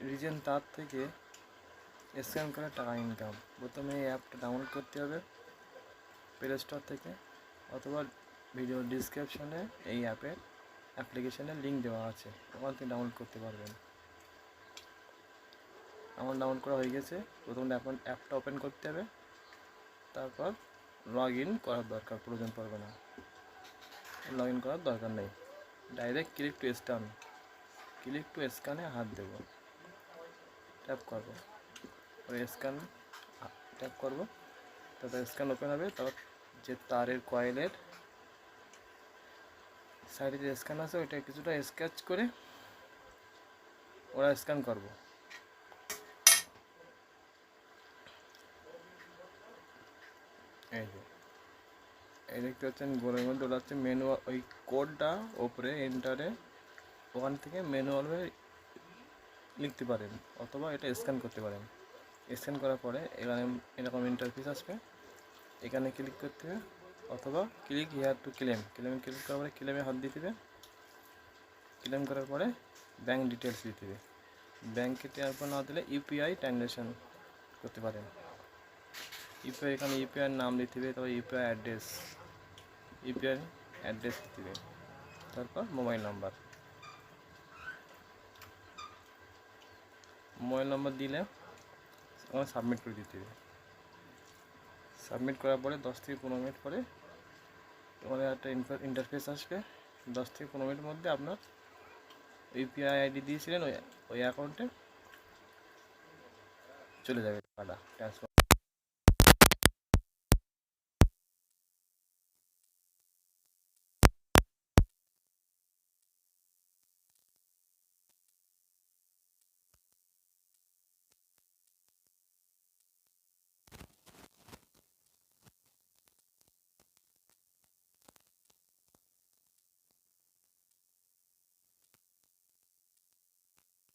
Reason তার থেকে scan করে টাকা ইনকাম প্রথমে এই অ্যাপটা ডাউনলোড করতে হবে প্লে স্টোর থেকে, অথবা ভিডিও ডিসক্রিপশনে এই অ্যাপের অ্যাপ্লিকেশনের লিঙ্ক দেওয়া আছে। ওখান থেকে ডাউনলোড করতে পারবেন। আমার ডাউনলোড করা হয়ে গেছে। প্রথমে অ্যাপটা ওপেন করতে হবে। তারপর লগ ইন করার দরকার, প্রয়োজন পড়বে না। লগ ইন করার দরকার নেই। Direct click to scan click to স্ক্যানে হাত দেব। ট্যাপ করব। পরে স্ক্যান ট্যাপ করব। তারপর স্ক্যান ওপেন হবে। তারপর যে তারের কয়েলের সাইডে যে স্ক্যান আছে, ওইটা কিছুটা স্কেচ করে ওরা স্ক্যান করব। এই যে, এই দেখতে পাচ্ছেন, গোলের মধ্যে ওটা হচ্ছে ম্যানুয়াল ওই কোডটা ওপরে এন্টারে ওখান থেকে ম্যানুয়ালভাবে লিখতে পারেন অথবা এটা স্ক্যান করতে পারেন। স্ক্যান করার পরে এখানে এরকম ইন্টারফেস আসবে। এখানে ক্লিক করতে হবে অথবা ক্লিক হেয়ার টু ক্লেম ক্লেমে ক্লিক করার পরে ক্লেমে হাত দিতে হবে ক্লেম করার পরে ব্যাঙ্ক ডিটেলস দিতে হবে ব্যাঙ্কে ট্রান্সফার না দিলে ইউপিআই ট্রানজ্যাকশন করতে পারেন। ইউপিআই এখানে ইউপিআই নাম দিতে হবে, তারপর ইউপিআই অ্যাড্রেস ইউপিআই অ্যাড্রেস দিতে হবে। তারপর মোবাইল নাম্বার মোবাইল নম্বর দিলে ওখানে সাবমিট করে দিতে হবে। সাবমিট করার পরে দশ থেকে পনেরো মিনিট পরে ওখানে একটা ইন্টারফেস আসবে। দশ থেকে পনেরো মিনিট মধ্যে আপনার ইউপিআই আইডি দিয়েছিলেন ওই ওই অ্যাকাউন্টে চলে যাবে। টাকাটা ট্রান্সফার